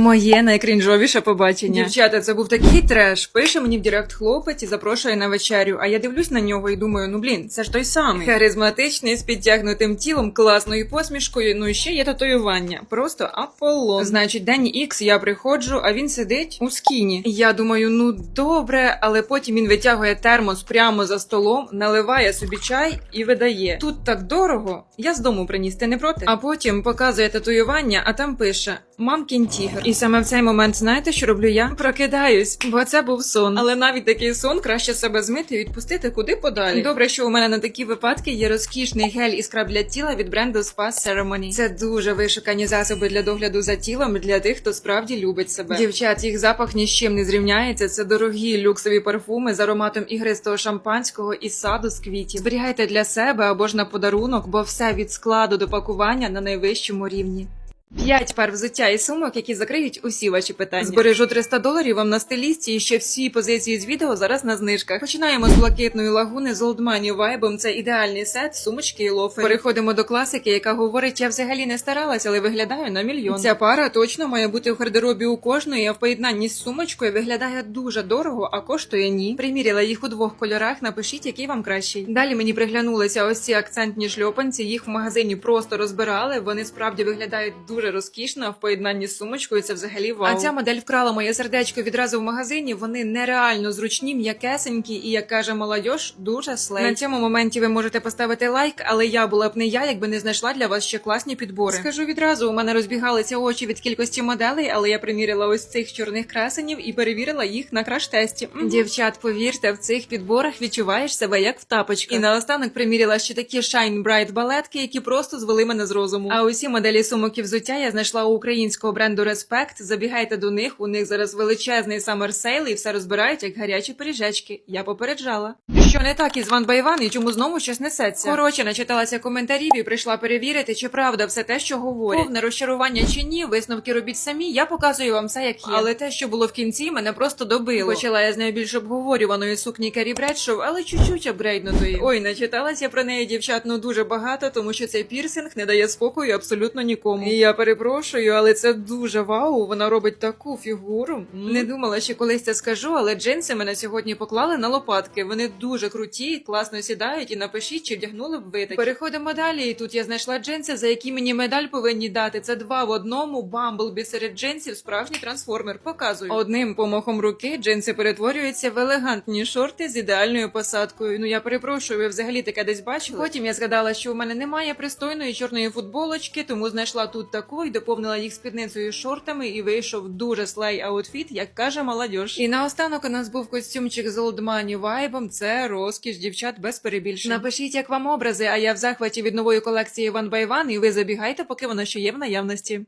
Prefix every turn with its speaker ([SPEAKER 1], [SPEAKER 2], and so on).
[SPEAKER 1] Моє найкрінжовіше побачення. Дівчата, це був такий треш. Пише мені в директ хлопець і запрошує на вечерю. А я дивлюсь на нього і думаю, ну блін, це ж той самий. Харизматичний з підтягнутим тілом, класною посмішкою. Ну і ще є татуювання. Просто Аполлон. Значить, день ікс я приходжу, а він сидить у скіні. Я думаю, ну добре, але потім він витягує термос прямо за столом, наливає собі чай і видає. Тут так дорого. Я з дому приніс, ти не проти? А потім показує татуювання, а там пише Мамкін тігр. І саме в цей момент знаєте, що роблю я? Прокидаюсь, бо це був сон. Але навіть такий сон краще себе змити і відпустити куди подалі. Добре, що у мене на такі випадки є розкішний гель і скраб для тіла від бренду Spa Ceremony. Це дуже вишукані засоби для догляду за тілом для тих, хто справді любить себе. Дівчат, їх запах ні з чим не зрівняється. Це дорогі люксові парфуми з ароматом ігристого шампанського і саду з квітів. Зберігайте для себе або ж на подарунок, бо все від складу до пакування на найвищому рівні. П'ять пар взуття і сумок, які закриють усі ваші питання. Збережу 300 доларів вам на стилісті і ще всі позиції з відео зараз на знижках. Починаємо з блакитної лагуни з Old Money Vibe. Це ідеальний сет, сумочки і лофери. Переходимо до класики, яка говорить, я взагалі не старалась, але виглядаю на мільйон. Ця пара точно має бути в гардеробі у кожної, а в поєднанні з сумочкою виглядає дуже дорого, а коштує ні. Приміряла їх у двох кольорах. Напишіть, який вам кращий. Далі мені приглянулися ось ці акцентні шльопанці. Їх в магазині просто розбирали. Вони справді виглядають дуже розкішно. а В поєднанні з сумочкою це взагалі вау. А ця модель вкрала моє сердечко відразу в магазині. Вони нереально зручні, м'якесенькі, і як каже молодь, дуже слей. На цьому моменті ви можете поставити лайк, але я була б не я, якби не знайшла для вас ще класні підбори. Скажу відразу, у мене розбігалися очі від кількості моделей, але я приміряла ось цих чорних красенів і перевірила їх на краш-тесті. Дівчат, повірте, в цих підборах відчуваєш себе як в тапочках. І наостанок приміряла ще такі Shine Bright балетки, які просто звели мене з розуму. А усі моделі сумок і взуття я знайшла у українського бренду Респект. Забігайте до них. У них зараз величезний sale і все розбирають як гарячі пиріжечки. Я попереджала. Що не так із by One і чому знову щось несеться? Коротше, начиталася коментарів і прийшла перевірити, чи правда все те, що говорять. Повне розчарування чи ні, висновки робіть самі. Я показую вам все, як є. Але те, що було в кінці, мене просто добило. Почала я з найбільш обговорюваної сукні Карі Бредшоу, але чуть-чуть апгрейднутої. Ой, начиталася про неї дівчат ну дуже багато, тому що цей пірсинг не дає спокою абсолютно нікому. І я перепрошую, але це дуже вау. Вона робить таку фігуру. М. Не думала, що колись це скажу, але джинси мене сьогодні поклали на лопатки. Вони дуже круті, класно сідають і напишіть, чи вдягнули б ви такі. Переходимо далі. І тут я знайшла джинси, за які мені медаль повинні дати. Це два в одному. Бамблбі серед джинсів, справжній трансформер. Показую. Одним помахом руки джинси перетворюються в елегантні шорти з ідеальною посадкою. Ну я перепрошую, ви взагалі таке десь бачили. Потім я згадала, що у мене немає пристойної чорної футболочки, тому знайшла тут таку і доповнила їх спідницею шортами, і вийшов дуже слей аутфіт, як каже молодь. І наостанок у нас був костюмчик з Old Vibe. Це розкіш дівчат без перебільшень. Напишіть, як вам образи, а я в захваті від нової колекції One by One, і ви забігайте, поки вона ще є в наявності.